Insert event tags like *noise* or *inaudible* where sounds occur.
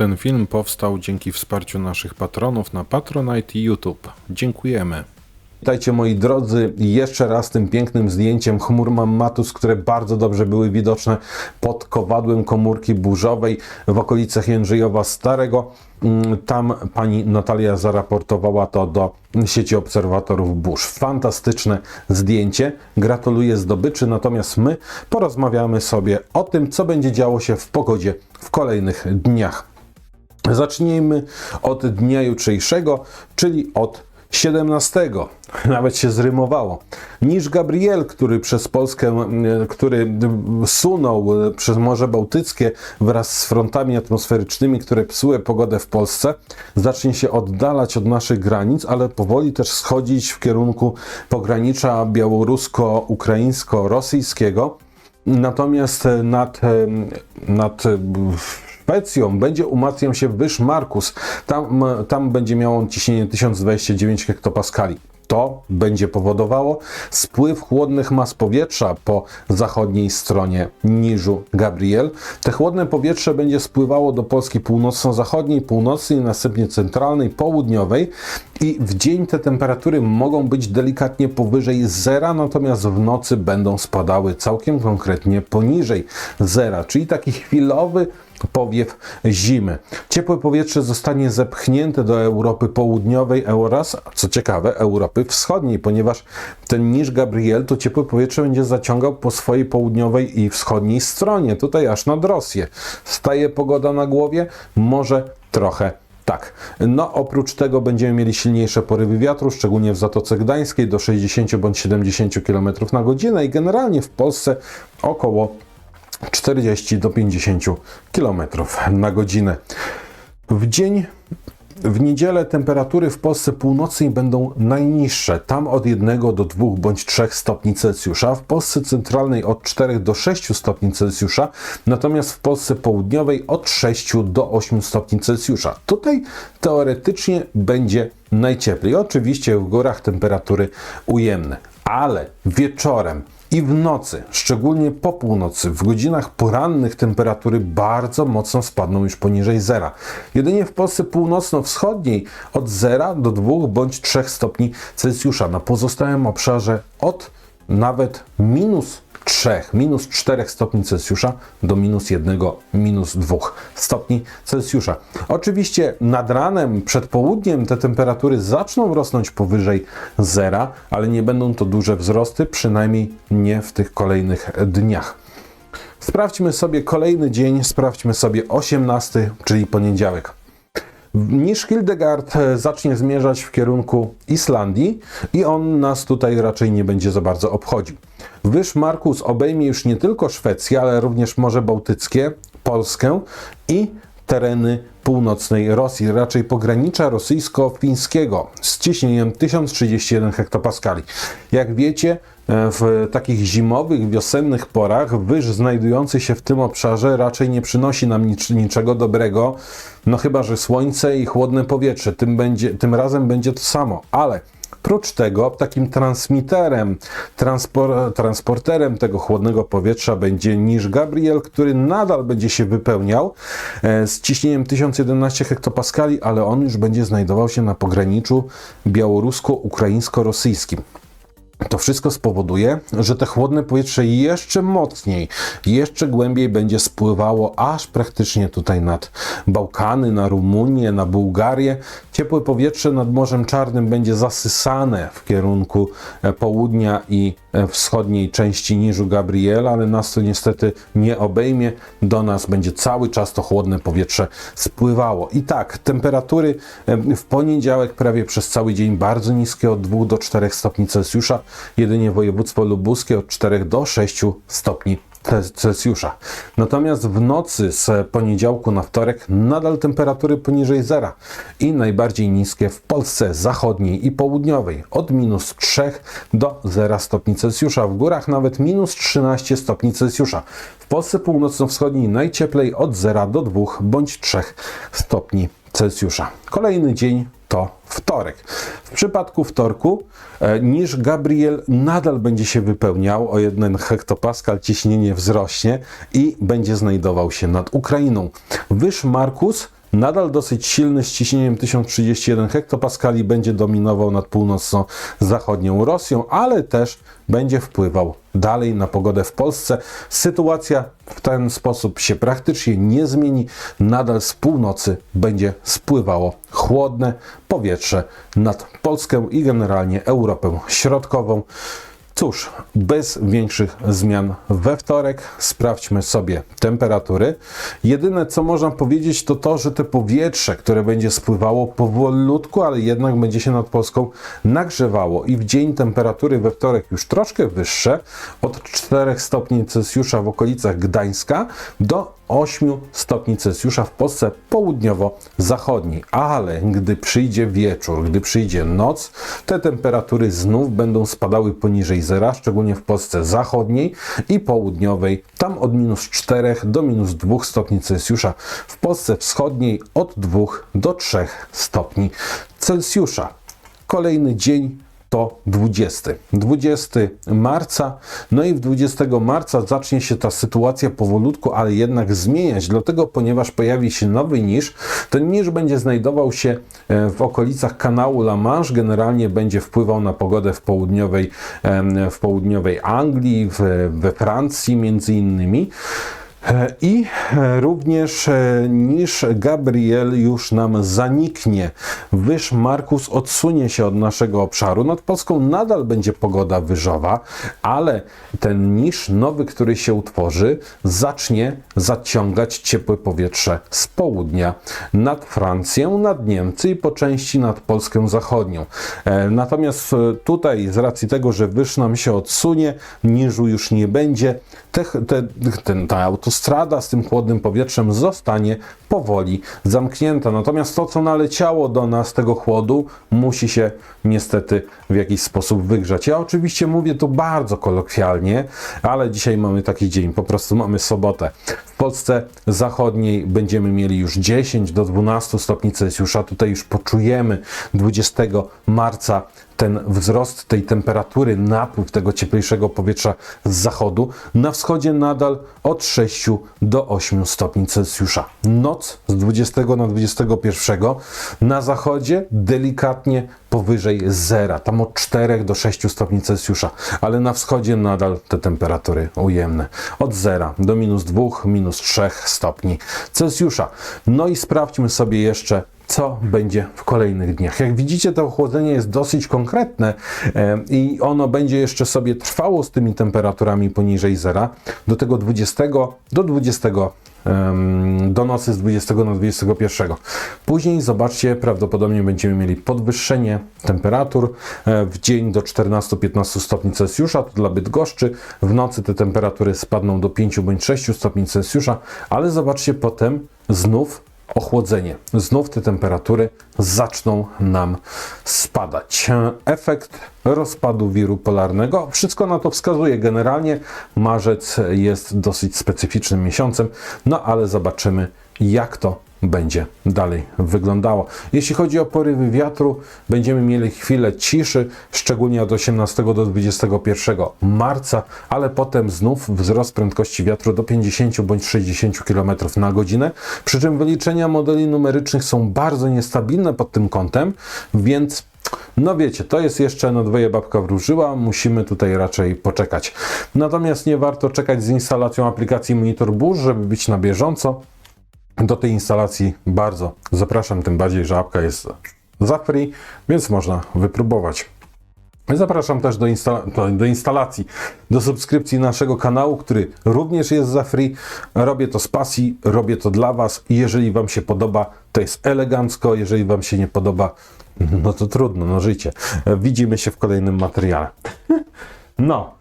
Ten film powstał dzięki wsparciu naszych patronów na Patronite i YouTube. Dziękujemy. Witajcie moi drodzy, jeszcze raz tym pięknym zdjęciem chmur Mammatus, które bardzo dobrze były widoczne pod kowadłem komórki burzowej w okolicach Jędrzejowa Starego. Mm, Tam pani Natalia zaraportowała to do sieci obserwatorów burz. Fantastyczne zdjęcie, gratuluję zdobyczy, natomiast my porozmawiamy sobie o tym, co będzie działo się w pogodzie w kolejnych dniach. Zacznijmy od dnia jutrzejszego, czyli od 17. *laughs* Nawet się zrymowało. Niż Gabriel, który przez Polskę, m, który sunął e, przez Morze Bałtyckie wraz z frontami atmosferycznymi, które psuły pogodę w Polsce, zacznie się oddalać od naszych granic, ale powoli też schodzić w kierunku pogranicza białorusko-ukraińsko-rosyjskiego. Natomiast e, nad, em, nad e, Szwecją będzie umacniał się wyż Markus. Tam, tam będzie miał on ciśnienie 1029 hektopaskali. To będzie powodowało spływ chłodnych mas powietrza po zachodniej stronie niżu Gabriel. Te chłodne powietrze będzie spływało do Polski północno-zachodniej, północnej, następnie centralnej, południowej i w dzień te temperatury mogą być delikatnie powyżej zera, natomiast w nocy będą spadały całkiem konkretnie poniżej zera, czyli taki chwilowy powiew zimy. Ciepłe powietrze zostanie zepchnięte do Europy Południowej oraz, co ciekawe, Europy Wschodniej, ponieważ ten niż Gabriel to ciepłe powietrze będzie zaciągał po swojej południowej i wschodniej stronie, tutaj aż nad Rosję. Staje pogoda na głowie? Może trochę tak. No, oprócz tego będziemy mieli silniejsze porywy wiatru, szczególnie w Zatoce Gdańskiej do 60 bądź 70 km na godzinę i generalnie w Polsce około 40 do 50 km na godzinę. W dzień w niedzielę temperatury w Polsce północnej będą najniższe, tam od 1 do 2 bądź 3 stopni Celsjusza, w Polsce centralnej od 4 do 6 stopni Celsjusza, natomiast w Polsce południowej od 6 do 8 stopni Celsjusza. Tutaj teoretycznie będzie najcieplej. Oczywiście w górach temperatury ujemne, ale wieczorem i w nocy, szczególnie po północy, w godzinach porannych temperatury bardzo mocno spadną już poniżej zera. Jedynie w Polsce północno-wschodniej od 0 do 2 bądź 3 stopni Celsjusza. Na pozostałym obszarze od nawet minus 3, minus 4 stopni Celsjusza do minus 1, minus 2 stopni Celsjusza. Oczywiście nad ranem, przed południem te temperatury zaczną rosnąć powyżej zera, ale nie będą to duże wzrosty, przynajmniej nie w tych kolejnych dniach. Sprawdźmy sobie kolejny dzień, sprawdźmy sobie 18, czyli poniedziałek niż Hildegard e, zacznie zmierzać w kierunku Islandii i on nas tutaj raczej nie będzie za bardzo obchodził. Wyż Markus obejmie już nie tylko Szwecję, ale również Morze Bałtyckie, Polskę i tereny północnej Rosji, raczej pogranicza rosyjsko-fińskiego z ciśnieniem 1031 hektopaskali. Jak wiecie, e, w takich zimowych, wiosennych porach wyż znajdujący się w tym obszarze raczej nie przynosi nam nic, niczego dobrego, no chyba, że słońce i chłodne powietrze. Tym, będzie, tym razem będzie to samo, ale Prócz tego takim transmiterem, transpor, transporterem tego chłodnego powietrza będzie niż Gabriel, który nadal będzie się wypełniał e, z ciśnieniem 1011 hektopaskali, ale on już będzie znajdował się na pograniczu białorusko-ukraińsko-rosyjskim. To wszystko spowoduje, że te chłodne powietrze jeszcze mocniej, jeszcze głębiej będzie spływało aż praktycznie tutaj nad Bałkany, na Rumunię, na Bułgarię. Ciepłe powietrze nad Morzem Czarnym będzie zasysane w kierunku e, południa i e, wschodniej części niżu Gabriela, ale nas to niestety nie obejmie. Do nas będzie cały czas to chłodne powietrze spływało. I tak, temperatury e, w poniedziałek prawie przez cały dzień bardzo niskie, od 2 do 4 stopni Celsjusza jedynie województwo lubuskie od 4 do 6 stopni Celsjusza. Natomiast w nocy z poniedziałku na wtorek nadal temperatury poniżej zera i najbardziej niskie w Polsce zachodniej i południowej od minus 3 do 0 stopni Celsjusza. W górach nawet minus 13 stopni Celsjusza. W Polsce północno-wschodniej najcieplej od 0 do 2 bądź 3 stopni Celsjusza. Kolejny dzień to wtorek. W przypadku wtorku e, niż Gabriel nadal będzie się wypełniał o 1 hektopaskal, ciśnienie wzrośnie i będzie znajdował się nad Ukrainą. Wyż Markus nadal dosyć silny z ciśnieniem 1031 hektopaskali będzie dominował nad północno-zachodnią Rosją, ale też będzie wpływał dalej na pogodę w Polsce. Sytuacja w ten sposób się praktycznie nie zmieni. Nadal z północy będzie spływało chłodne powietrze nad Polskę i generalnie Europę Środkową. Cóż, bez większych zmian we wtorek sprawdźmy sobie temperatury. Jedyne co można powiedzieć to to, że te powietrze, które będzie spływało powolutku, ale jednak będzie się nad Polską nagrzewało i w dzień temperatury we wtorek już troszkę wyższe, od 4 stopni Celsjusza w okolicach Gdańska do 8 stopni Celsjusza w Polsce południowo-zachodniej. Ale gdy przyjdzie wieczór, gdy przyjdzie noc, te temperatury znów będą spadały poniżej zera, szczególnie w Polsce zachodniej i południowej, tam od minus 4 do minus 2 stopni Celsjusza. W Polsce wschodniej od 2 do 3 stopni Celsjusza. Kolejny dzień to 20. 20 marca. No i w 20 marca zacznie się ta sytuacja powolutku, ale jednak zmieniać, dlatego ponieważ pojawi się nowy niż. Ten niż będzie znajdował się e, w okolicach kanału La Manche, generalnie będzie wpływał na pogodę w południowej, w południowej Anglii, we Francji między innymi. E, I e, również e, niż Gabriel już nam zaniknie, wyż Markus odsunie się od naszego obszaru. Nad Polską nadal będzie pogoda wyżowa, ale ten niż nowy, który się utworzy, zacznie zaciągać ciepłe powietrze z południa nad Francję, nad Niemcy i po części nad Polskę zachodnią. Natomiast tutaj z racji tego, że wyż nam się odsunie, niżu już nie będzie, te, te, ten, ta autostrada z tym chłodnym powietrzem zostanie powoli zamknięta. Natomiast to, co naleciało do nas tego chłodu, musi się niestety w jakiś sposób wygrzać. Ja oczywiście mówię tu bardzo kolokwialnie, ale dzisiaj mamy taki dzień, po prostu mamy sobotę. Polsce zachodniej będziemy mieli już 10 do 12 stopni Celsjusza. Tutaj już poczujemy 20 marca ten wzrost tej temperatury, napływ tego cieplejszego powietrza z zachodu. Na wschodzie nadal od 6 do 8 stopni Celsjusza. Noc z 20 na 21 na zachodzie delikatnie powyżej zera, tam od 4 do 6 stopni Celsjusza, ale na wschodzie nadal te temperatury ujemne. Od zera do minus 2, minus 3 stopni Celsjusza. No i sprawdźmy sobie jeszcze co będzie w kolejnych dniach. Jak widzicie, to ochłodzenie jest dosyć konkretne e, i ono będzie jeszcze sobie trwało z tymi temperaturami poniżej zera do tego 20 do 20 em, do nocy z 20 na 21. Później zobaczcie, prawdopodobnie będziemy mieli podwyższenie temperatur e, w dzień do 14-15 stopni Celsjusza, to dla Bydgoszczy. W nocy te temperatury spadną do 5 bądź 6 stopni Celsjusza, ale zobaczcie potem znów ochłodzenie. Znów te temperatury zaczną nam spadać. Efekt rozpadu wiru polarnego. Wszystko na to wskazuje. Generalnie marzec jest dosyć specyficznym miesiącem, no ale zobaczymy, jak to będzie dalej wyglądało. Jeśli chodzi o porywy wiatru, będziemy mieli chwilę ciszy, szczególnie od 18 do 21 marca, ale potem znów wzrost prędkości wiatru do 50 bądź 60 km na godzinę. Przy czym wyliczenia modeli numerycznych są bardzo niestabilne pod tym kątem, więc no wiecie, to jest jeszcze na dwoje babka wróżyła, musimy tutaj raczej poczekać. Natomiast nie warto czekać z instalacją aplikacji Monitor Burz, żeby być na bieżąco. Do tej instalacji bardzo zapraszam, tym bardziej, że apka jest za free, więc można wypróbować. Zapraszam też do, do- instalacji, do subskrypcji naszego kanału, który również jest za free. Robię to z pasji, robię to dla Was jeżeli Wam się podoba, to jest elegancko, jeżeli Wam się nie podoba, no to trudno, no życie. Widzimy się w kolejnym materiale. No,